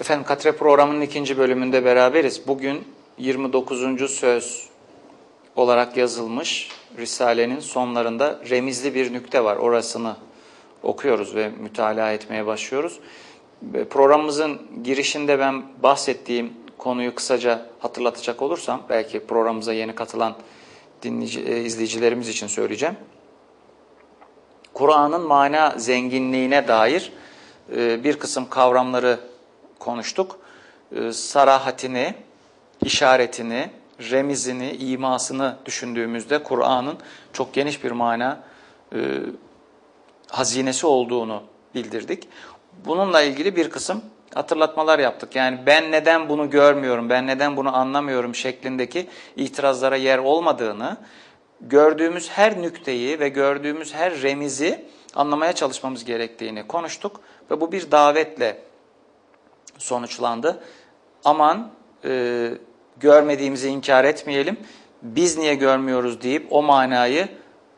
Efendim Katre programının ikinci bölümünde beraberiz. Bugün 29. söz olarak yazılmış Risale'nin sonlarında remizli bir nükte var. Orasını okuyoruz ve mütalaa etmeye başlıyoruz. Programımızın girişinde ben bahsettiğim konuyu kısaca hatırlatacak olursam, belki programımıza yeni katılan dinleyici, e, izleyicilerimiz için söyleyeceğim. Kur'an'ın mana zenginliğine dair e, bir kısım kavramları konuştuk. E, sarahatini, işaretini, remizini, imasını düşündüğümüzde Kur'an'ın çok geniş bir mana e, hazinesi olduğunu bildirdik. Bununla ilgili bir kısım hatırlatmalar yaptık. Yani ben neden bunu görmüyorum, ben neden bunu anlamıyorum şeklindeki itirazlara yer olmadığını, gördüğümüz her nükteyi ve gördüğümüz her remizi anlamaya çalışmamız gerektiğini konuştuk. Ve bu bir davetle sonuçlandı. Aman e, görmediğimizi inkar etmeyelim. Biz niye görmüyoruz deyip o manayı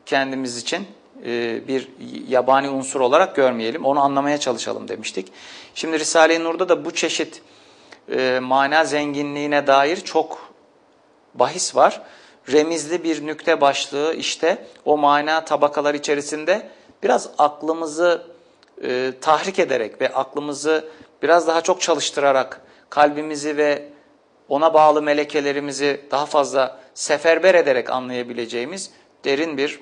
kendimiz için e, bir yabani unsur olarak görmeyelim. Onu anlamaya çalışalım demiştik. Şimdi Risale-i Nur'da da bu çeşit e, mana zenginliğine dair çok bahis var. Remizli bir nükte başlığı işte o mana tabakalar içerisinde biraz aklımızı e, tahrik ederek ve aklımızı biraz daha çok çalıştırarak kalbimizi ve ona bağlı melekelerimizi daha fazla seferber ederek anlayabileceğimiz derin bir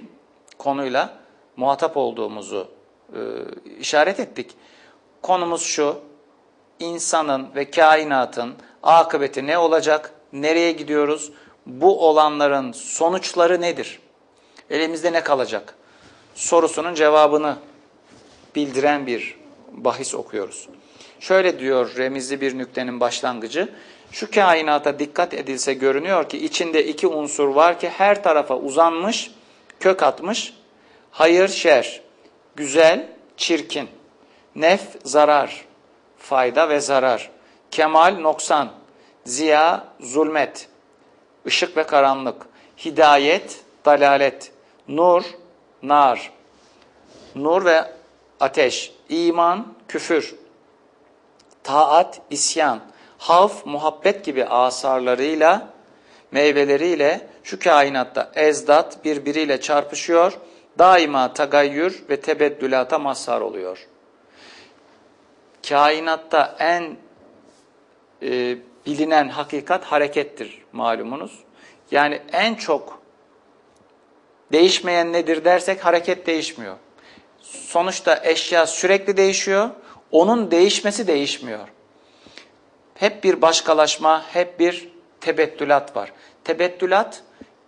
konuyla muhatap olduğumuzu e, işaret ettik. Konumuz şu, insanın ve kainatın akıbeti ne olacak, nereye gidiyoruz, bu olanların sonuçları nedir, elimizde ne kalacak sorusunun cevabını bildiren bir bahis okuyoruz. Şöyle diyor remizli bir nüktenin başlangıcı, şu kainata dikkat edilse görünüyor ki içinde iki unsur var ki her tarafa uzanmış, kök atmış, hayır şer, güzel, çirkin, nef, zarar, fayda ve zarar, kemal, noksan, ziya, zulmet, ışık ve karanlık, hidayet, dalalet, nur, nar, nur ve ateş, iman, küfür, taat, isyan, havf, muhabbet gibi asarlarıyla, meyveleriyle şu kainatta ezdat birbiriyle çarpışıyor, daima tagayyür ve tebeddülata mazhar oluyor. Kainatta en e, bilinen hakikat harekettir malumunuz. Yani en çok değişmeyen nedir dersek hareket değişmiyor. Sonuçta eşya sürekli değişiyor, onun değişmesi değişmiyor. Hep bir başkalaşma, hep bir tebettülat var. Tebettülat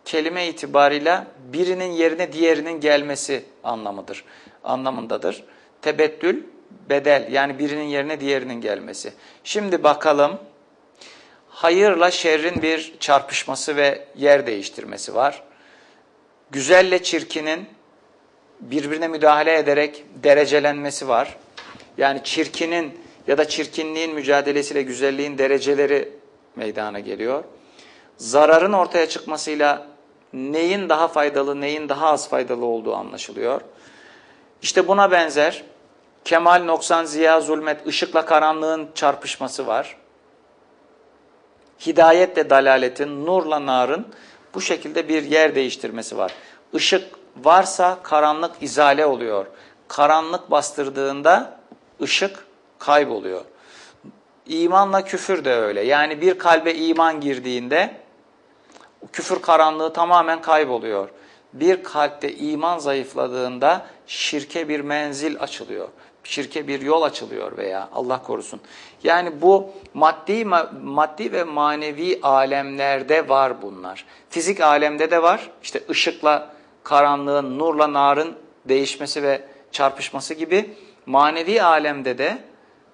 kelime itibarıyla birinin yerine diğerinin gelmesi anlamıdır. Anlamındadır. Tebettül bedel yani birinin yerine diğerinin gelmesi. Şimdi bakalım hayırla şerrin bir çarpışması ve yer değiştirmesi var. Güzelle çirkinin birbirine müdahale ederek derecelenmesi var. Yani çirkinin ya da çirkinliğin mücadelesiyle güzelliğin dereceleri meydana geliyor. Zararın ortaya çıkmasıyla neyin daha faydalı, neyin daha az faydalı olduğu anlaşılıyor. İşte buna benzer kemal, noksan, ziya, zulmet, ışıkla karanlığın çarpışması var. Hidayetle dalaletin, nurla narın bu şekilde bir yer değiştirmesi var. Işık varsa karanlık izale oluyor. Karanlık bastırdığında ışık kayboluyor. İmanla küfür de öyle. Yani bir kalbe iman girdiğinde küfür karanlığı tamamen kayboluyor. Bir kalpte iman zayıfladığında şirke bir menzil açılıyor. Şirke bir yol açılıyor veya Allah korusun. Yani bu maddi maddi ve manevi alemlerde var bunlar. Fizik alemde de var. İşte ışıkla karanlığın, nurla narın değişmesi ve çarpışması gibi manevi alemde de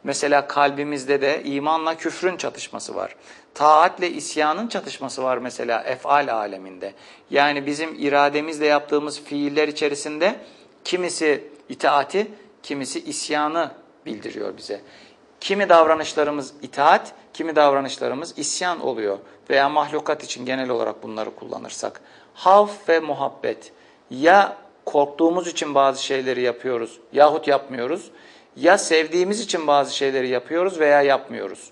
mesela kalbimizde de imanla küfrün çatışması var. Taatle isyanın çatışması var mesela efal aleminde. Yani bizim irademizle yaptığımız fiiller içerisinde kimisi itaati, kimisi isyanı bildiriyor bize. Kimi davranışlarımız itaat, kimi davranışlarımız isyan oluyor. Veya mahlukat için genel olarak bunları kullanırsak. Havf ve muhabbet. Ya korktuğumuz için bazı şeyleri yapıyoruz yahut yapmıyoruz Ya sevdiğimiz için bazı şeyleri yapıyoruz veya yapmıyoruz.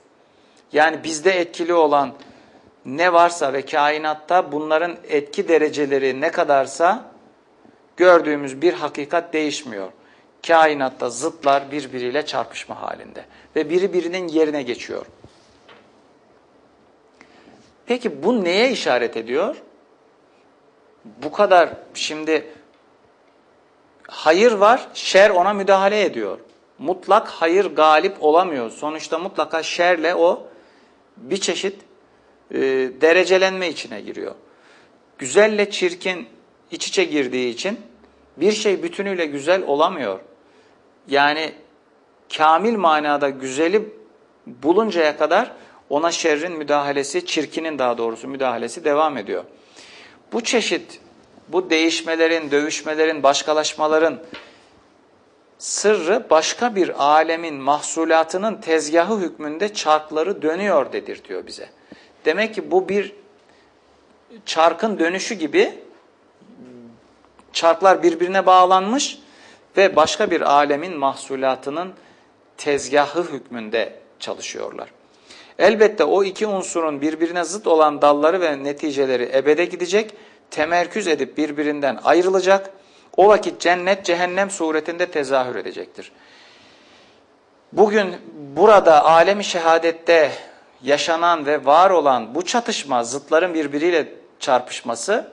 Yani bizde etkili olan ne varsa ve kainatta bunların etki dereceleri ne kadarsa gördüğümüz bir hakikat değişmiyor. Kainatta zıtlar birbiriyle çarpışma halinde ve biri birinin yerine geçiyor. Peki bu neye işaret ediyor? Bu kadar şimdi hayır var, şer ona müdahale ediyor. Mutlak hayır galip olamıyor. Sonuçta mutlaka şerle o bir çeşit e, derecelenme içine giriyor. Güzelle çirkin iç içe girdiği için bir şey bütünüyle güzel olamıyor. Yani kamil manada güzeli buluncaya kadar ona şerrin müdahalesi, çirkinin daha doğrusu müdahalesi devam ediyor. Bu çeşit, bu değişmelerin, dövüşmelerin, başkalaşmaların sırrı başka bir alemin mahsulatının tezgahı hükmünde çarkları dönüyor dedirtiyor bize. Demek ki bu bir çarkın dönüşü gibi çarklar birbirine bağlanmış ve başka bir alemin mahsulatının tezgahı hükmünde çalışıyorlar. Elbette o iki unsurun birbirine zıt olan dalları ve neticeleri ebede gidecek, temerküz edip birbirinden ayrılacak. O vakit cennet cehennem suretinde tezahür edecektir. Bugün burada alemi şehadette yaşanan ve var olan bu çatışma, zıtların birbiriyle çarpışması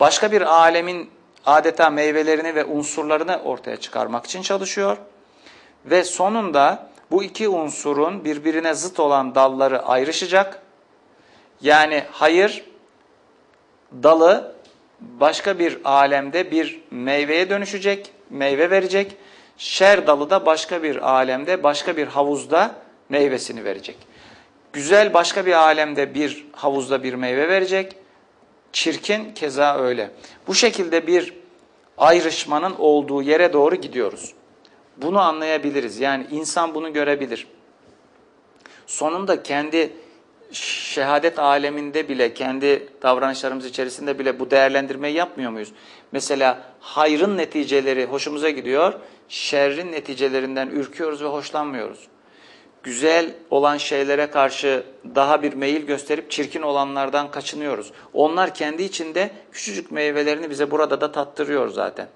başka bir alemin adeta meyvelerini ve unsurlarını ortaya çıkarmak için çalışıyor. Ve sonunda bu iki unsurun birbirine zıt olan dalları ayrışacak. Yani hayır dalı başka bir alemde bir meyveye dönüşecek, meyve verecek. Şer dalı da başka bir alemde, başka bir havuzda meyvesini verecek. Güzel başka bir alemde bir havuzda bir meyve verecek. Çirkin keza öyle. Bu şekilde bir ayrışmanın olduğu yere doğru gidiyoruz. Bunu anlayabiliriz. Yani insan bunu görebilir. Sonunda kendi şehadet aleminde bile, kendi davranışlarımız içerisinde bile bu değerlendirmeyi yapmıyor muyuz? Mesela hayrın neticeleri hoşumuza gidiyor, şerrin neticelerinden ürküyoruz ve hoşlanmıyoruz. Güzel olan şeylere karşı daha bir meyil gösterip çirkin olanlardan kaçınıyoruz. Onlar kendi içinde küçücük meyvelerini bize burada da tattırıyor zaten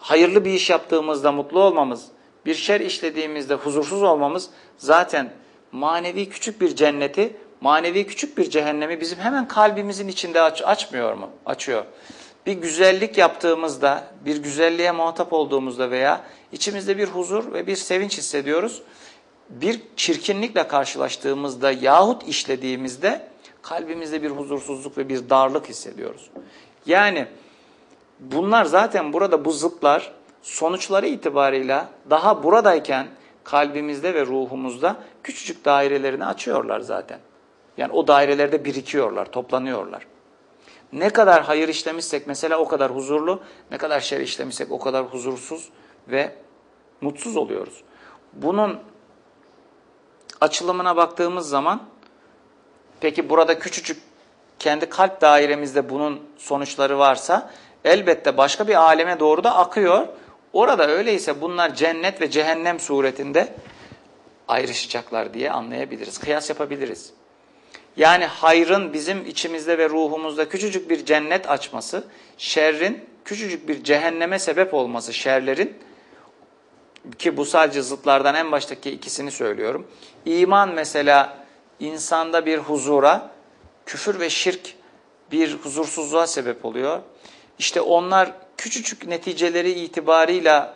hayırlı bir iş yaptığımızda mutlu olmamız, bir şer işlediğimizde huzursuz olmamız zaten manevi küçük bir cenneti, manevi küçük bir cehennemi bizim hemen kalbimizin içinde aç, açmıyor mu? Açıyor. Bir güzellik yaptığımızda, bir güzelliğe muhatap olduğumuzda veya içimizde bir huzur ve bir sevinç hissediyoruz. Bir çirkinlikle karşılaştığımızda yahut işlediğimizde kalbimizde bir huzursuzluk ve bir darlık hissediyoruz. Yani bunlar zaten burada bu zıtlar sonuçları itibarıyla daha buradayken kalbimizde ve ruhumuzda küçücük dairelerini açıyorlar zaten. Yani o dairelerde birikiyorlar, toplanıyorlar. Ne kadar hayır işlemişsek mesela o kadar huzurlu, ne kadar şer işlemişsek o kadar huzursuz ve mutsuz oluyoruz. Bunun açılımına baktığımız zaman peki burada küçücük kendi kalp dairemizde bunun sonuçları varsa elbette başka bir aleme doğru da akıyor. Orada öyleyse bunlar cennet ve cehennem suretinde ayrışacaklar diye anlayabiliriz. Kıyas yapabiliriz. Yani hayrın bizim içimizde ve ruhumuzda küçücük bir cennet açması, şerrin küçücük bir cehenneme sebep olması, şerlerin ki bu sadece zıtlardan en baştaki ikisini söylüyorum. İman mesela insanda bir huzura, küfür ve şirk bir huzursuzluğa sebep oluyor. İşte onlar küçücük neticeleri itibarıyla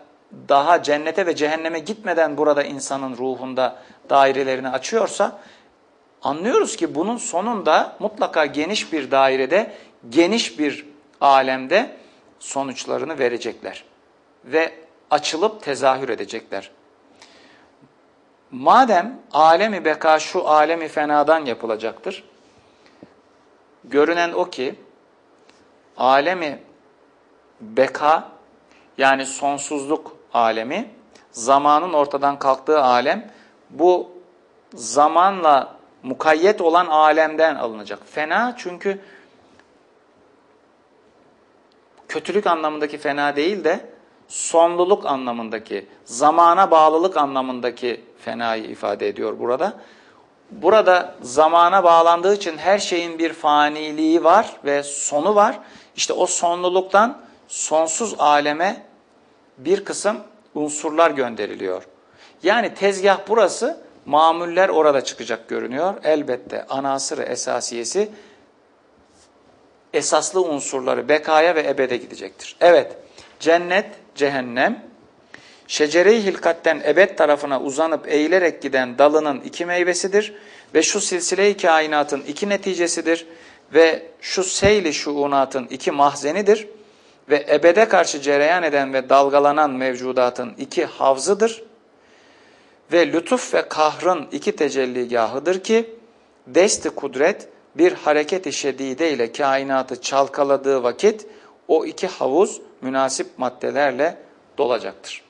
daha cennete ve cehenneme gitmeden burada insanın ruhunda dairelerini açıyorsa anlıyoruz ki bunun sonunda mutlaka geniş bir dairede, geniş bir alemde sonuçlarını verecekler. Ve açılıp tezahür edecekler. Madem alemi beka şu alemi fenadan yapılacaktır. Görünen o ki alemi beka yani sonsuzluk alemi, zamanın ortadan kalktığı alem bu zamanla mukayyet olan alemden alınacak. Fena çünkü kötülük anlamındaki fena değil de sonluluk anlamındaki, zamana bağlılık anlamındaki fenayı ifade ediyor burada. Burada zamana bağlandığı için her şeyin bir faniliği var ve sonu var. İşte o sonluluktan sonsuz aleme bir kısım unsurlar gönderiliyor. Yani tezgah burası, mamuller orada çıkacak görünüyor. Elbette anasırı esasiyesi esaslı unsurları bekaya ve ebede gidecektir. Evet, cennet, cehennem, şecere-i hilkatten ebed tarafına uzanıp eğilerek giden dalının iki meyvesidir ve şu silsile-i kainatın iki neticesidir ve şu seyli şuunatın iki mahzenidir ve ebede karşı cereyan eden ve dalgalanan mevcudatın iki havzıdır ve lütuf ve kahrın iki tecelligahıdır ki desti kudret bir hareket-i şedide ile kainatı çalkaladığı vakit o iki havuz münasip maddelerle dolacaktır.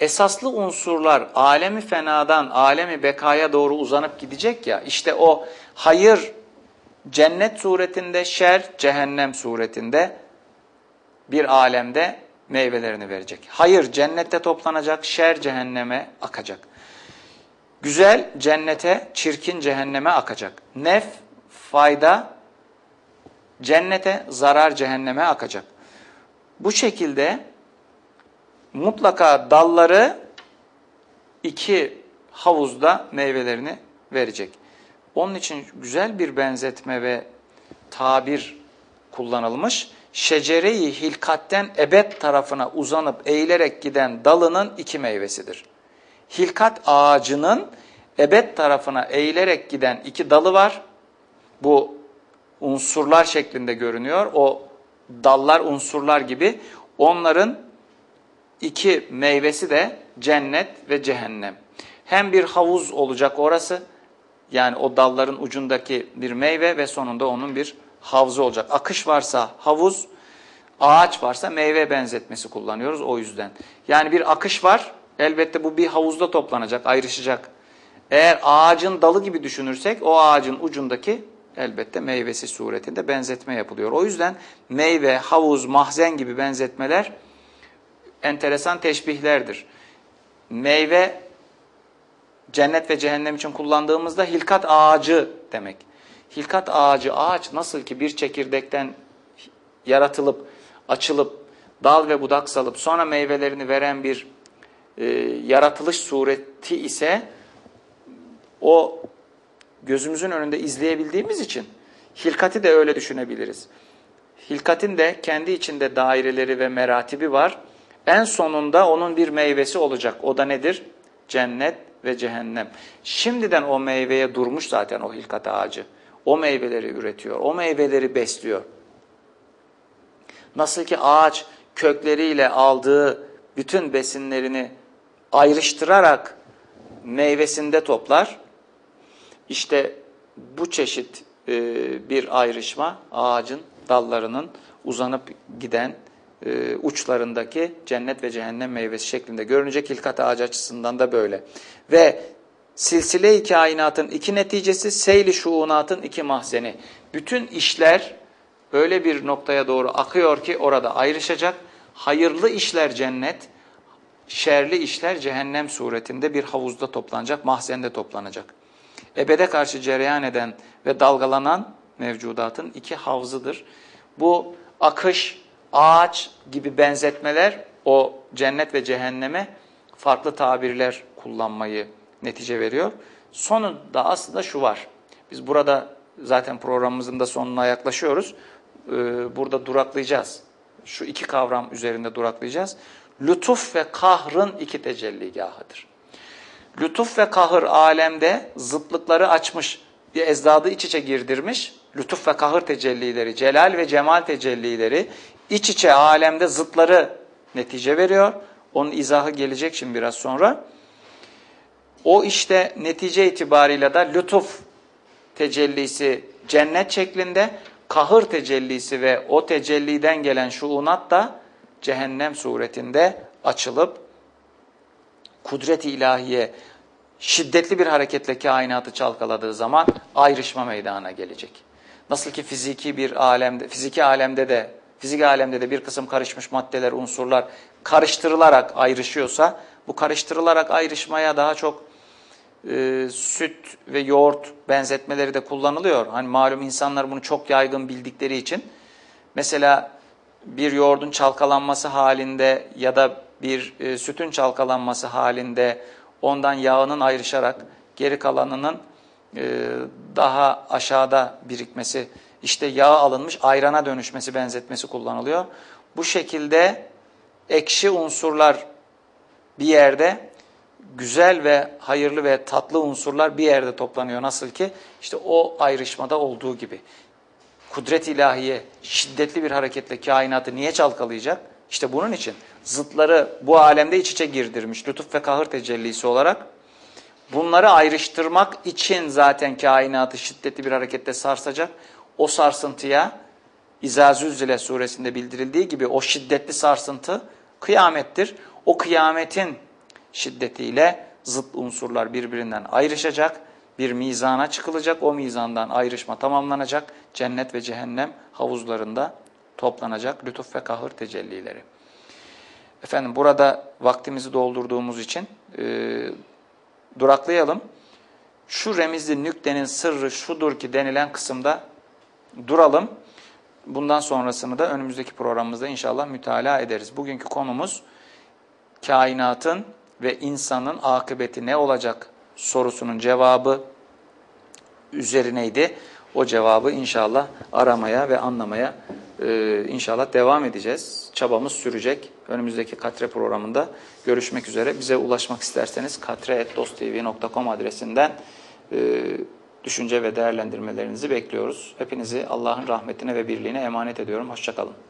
Esaslı unsurlar alemi fenadan alemi bekaya doğru uzanıp gidecek ya işte o hayır cennet suretinde şer cehennem suretinde bir alemde meyvelerini verecek. Hayır cennette toplanacak, şer cehenneme akacak. Güzel cennete, çirkin cehenneme akacak. Nef, fayda cennete, zarar cehenneme akacak. Bu şekilde mutlaka dalları iki havuzda meyvelerini verecek. Onun için güzel bir benzetme ve tabir kullanılmış şecere-i hilkatten ebed tarafına uzanıp eğilerek giden dalının iki meyvesidir. Hilkat ağacının ebed tarafına eğilerek giden iki dalı var. Bu unsurlar şeklinde görünüyor. O dallar unsurlar gibi. Onların iki meyvesi de cennet ve cehennem. Hem bir havuz olacak orası. Yani o dalların ucundaki bir meyve ve sonunda onun bir havzu olacak. Akış varsa havuz, ağaç varsa meyve benzetmesi kullanıyoruz o yüzden. Yani bir akış var, elbette bu bir havuzda toplanacak, ayrışacak. Eğer ağacın dalı gibi düşünürsek o ağacın ucundaki elbette meyvesi suretinde benzetme yapılıyor. O yüzden meyve, havuz, mahzen gibi benzetmeler enteresan teşbihlerdir. Meyve cennet ve cehennem için kullandığımızda hilkat ağacı demek. Hilkat ağacı ağaç nasıl ki bir çekirdekten yaratılıp, açılıp, dal ve budak salıp sonra meyvelerini veren bir e, yaratılış sureti ise o gözümüzün önünde izleyebildiğimiz için hilkati de öyle düşünebiliriz. Hilkatin de kendi içinde daireleri ve meratibi var. En sonunda onun bir meyvesi olacak. O da nedir? Cennet ve cehennem. Şimdiden o meyveye durmuş zaten o hilkat ağacı. O meyveleri üretiyor, o meyveleri besliyor. Nasıl ki ağaç kökleriyle aldığı bütün besinlerini ayrıştırarak meyvesinde toplar. İşte bu çeşit e, bir ayrışma ağacın dallarının uzanıp giden e, uçlarındaki cennet ve cehennem meyvesi şeklinde görünecek hilkat ağacı açısından da böyle. Ve silsile-i kainatın iki neticesi, seyli şuunatın iki mahzeni. Bütün işler öyle bir noktaya doğru akıyor ki orada ayrışacak. Hayırlı işler cennet, şerli işler cehennem suretinde bir havuzda toplanacak, mahzende toplanacak. Ebede karşı cereyan eden ve dalgalanan mevcudatın iki havzıdır. Bu akış, ağaç gibi benzetmeler o cennet ve cehenneme farklı tabirler kullanmayı netice veriyor. Sonunda aslında şu var. Biz burada zaten programımızın da sonuna yaklaşıyoruz. Ee, burada duraklayacağız. Şu iki kavram üzerinde duraklayacağız. Lütuf ve kahrın iki tecelligahıdır. Lütuf ve kahır alemde zıtlıkları açmış, bir ezdadı iç içe girdirmiş. Lütuf ve kahır tecellileri, celal ve cemal tecellileri iç içe alemde zıtları netice veriyor. Onun izahı gelecek şimdi biraz sonra. O işte netice itibariyle da lütuf tecellisi cennet şeklinde, kahır tecellisi ve o tecelliden gelen şuunat da cehennem suretinde açılıp kudret-i ilahiye şiddetli bir hareketle kainatı çalkaladığı zaman ayrışma meydana gelecek. Nasıl ki fiziki bir alemde, fiziki alemde de, fizik alemde de bir kısım karışmış maddeler, unsurlar karıştırılarak ayrışıyorsa bu karıştırılarak ayrışmaya daha çok e, süt ve yoğurt benzetmeleri de kullanılıyor. Hani malum insanlar bunu çok yaygın bildikleri için mesela bir yoğurdun çalkalanması halinde ya da bir e, sütün çalkalanması halinde ondan yağının ayrışarak geri kalanının e, daha aşağıda birikmesi, işte yağ alınmış ayrana dönüşmesi benzetmesi kullanılıyor. Bu şekilde ekşi unsurlar bir yerde, güzel ve hayırlı ve tatlı unsurlar bir yerde toplanıyor. Nasıl ki işte o ayrışmada olduğu gibi. Kudret ilahiye şiddetli bir hareketle kainatı niye çalkalayacak? İşte bunun için zıtları bu alemde iç içe girdirmiş lütuf ve kahır tecellisi olarak bunları ayrıştırmak için zaten kainatı şiddetli bir harekette sarsacak. O sarsıntıya İzâ Zülzile suresinde bildirildiği gibi o şiddetli sarsıntı kıyamettir. O kıyametin şiddetiyle zıt unsurlar birbirinden ayrışacak. Bir mizana çıkılacak. O mizandan ayrışma tamamlanacak. Cennet ve cehennem havuzlarında toplanacak lütuf ve kahır tecellileri. Efendim burada vaktimizi doldurduğumuz için e, duraklayalım. Şu remizli nüktenin sırrı şudur ki denilen kısımda duralım. Bundan sonrasını da önümüzdeki programımızda inşallah mütalaa ederiz. Bugünkü konumuz kainatın ve insanın akıbeti ne olacak sorusunun cevabı üzerineydi. O cevabı inşallah aramaya ve anlamaya e, inşallah devam edeceğiz. Çabamız sürecek. Önümüzdeki Katre programında görüşmek üzere. Bize ulaşmak isterseniz katre.dosttv.com adresinden e, düşünce ve değerlendirmelerinizi bekliyoruz. Hepinizi Allah'ın rahmetine ve birliğine emanet ediyorum. Hoşçakalın.